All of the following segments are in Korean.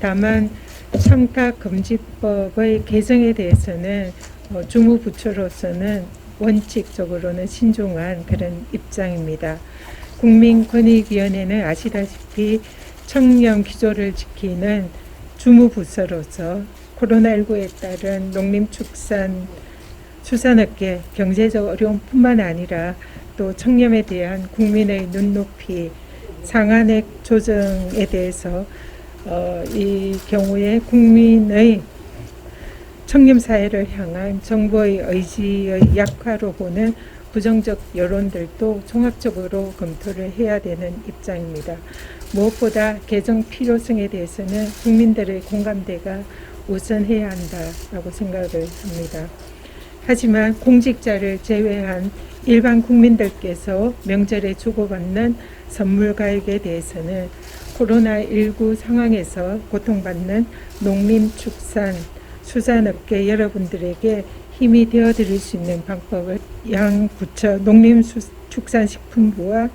다만 청탁금지법의 개정에 대해서는 어, 주무부처로서는 원칙적으로는 신중한 그런 입장입니다. 국민권익위원회는 아시다시피 청렴 기조를 지키는 주무부서로서 코로나19에 따른 농림축산 수산업계 경제적 어려움뿐만 아니라 또 청렴에 대한 국민의 눈높이 상한액 조정에 대해서 어, 이 경우에 국민의 청렴 사회를 향한 정부의 의지의 약화로 보는 부정적 여론들도 종합적으로 검토를 해야 되는 입장입니다. 무엇보다 개정 필요성에 대해서는 국민들의 공감대가 우선해야 한다라고 생각을 합니다. 하지만 공직자를 제외한 일반 국민들께서 명절에 주고받는 선물 가액에 대해서는 코로나19 상황에서 고통받는 농림 축산 수산업계 여러분들에게 힘이 되어 드릴 수 있는 방법을 양 부처 농림축산식품부와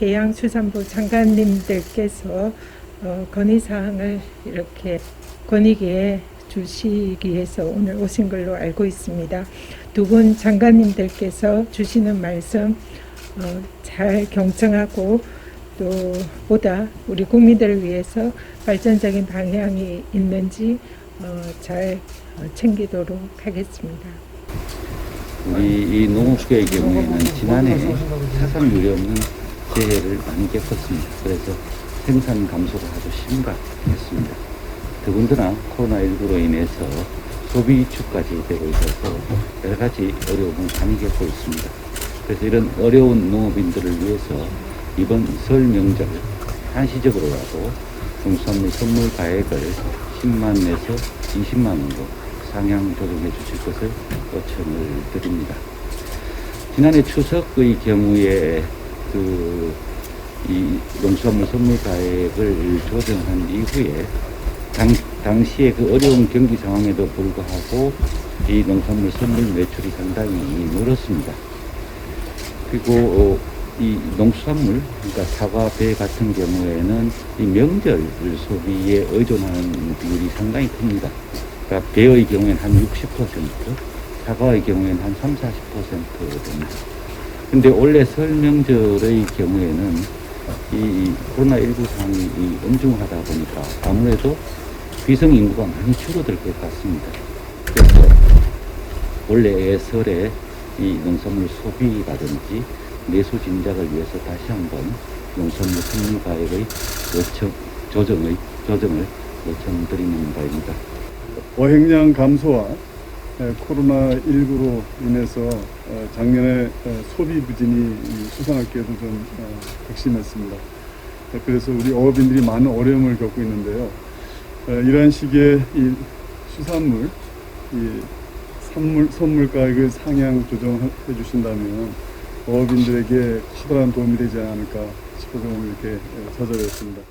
해양수산부 장관님들께서 어, 건의 사항을 이렇게 권익위에 주시기 위해서 오늘 오신 걸로 알고 있습니다. 두 분 장관님들께서 주시는 말씀 어, 잘 경청하고 또 보다 우리 국민들을 위해서 발전적인 방향이 있는지 어, 잘 어, 챙기도록 하겠습니다. 우리 이 농업계의 경우에는 지난해 사상 유례 없는 재해를 많이 겪었습니다. 그래서 생산 감소가 아주 심각했습니다. 더군다나 코로나19로 인해서 소비 위축까지 되고 있어서 여러 가지 어려움을 많이 겪고 있습니다. 그래서 이런 어려운 농업인들을 위해서 이번 설 명절 한시적으로라도 농수산물 선물 가액을 10만 내서 20만 원으로 상향 조정해 주실 것을 요청을 드립니다. 지난해 추석의 경우에 그 이 농수산물 선물 가액을 조정한 이후에 당, 당시에 그 어려운 경기 상황에도 불구하고 이 농산물 선물 매출이 상당히 늘었습니다. 그리고 어, 이 농수산물, 그러니까 사과, 배 같은 경우에는 이 명절 소비에 의존하는 비율이 상당히 큽니다. 그러니까 배의 경우에는 한 60%, 사과의 경우에는 한 3, 40% 됩니다. 근데 올해 설 명절의 경우에는 이 코로나19 상황이 엄중하다 보니까 아무래도 귀성 인구가 많이 줄어들 것 같습니다. 그래서 원래의 설에 이 농산물 소비라든지 내수 진작을 위해서 다시 한번 농산물 선물 가액의 요청, 조정의, 조정을 요청드리는 바입니다. 어획량 감소와 에, 코로나19로 인해서 어, 작년에 어, 소비 부진이 이 수산업계에도 좀 어, 극심했습니다. 에, 그래서 우리 어업인들이 많은 어려움을 겪고 있는데요. 에, 이러한 시기에 이 수산물, 이 선물, 선물 가격을 상향 조정해 주신다면 어업인들에게 커다란 도움이 되지 않을까 싶어서 오늘 이렇게 에, 찾아뵙습니다.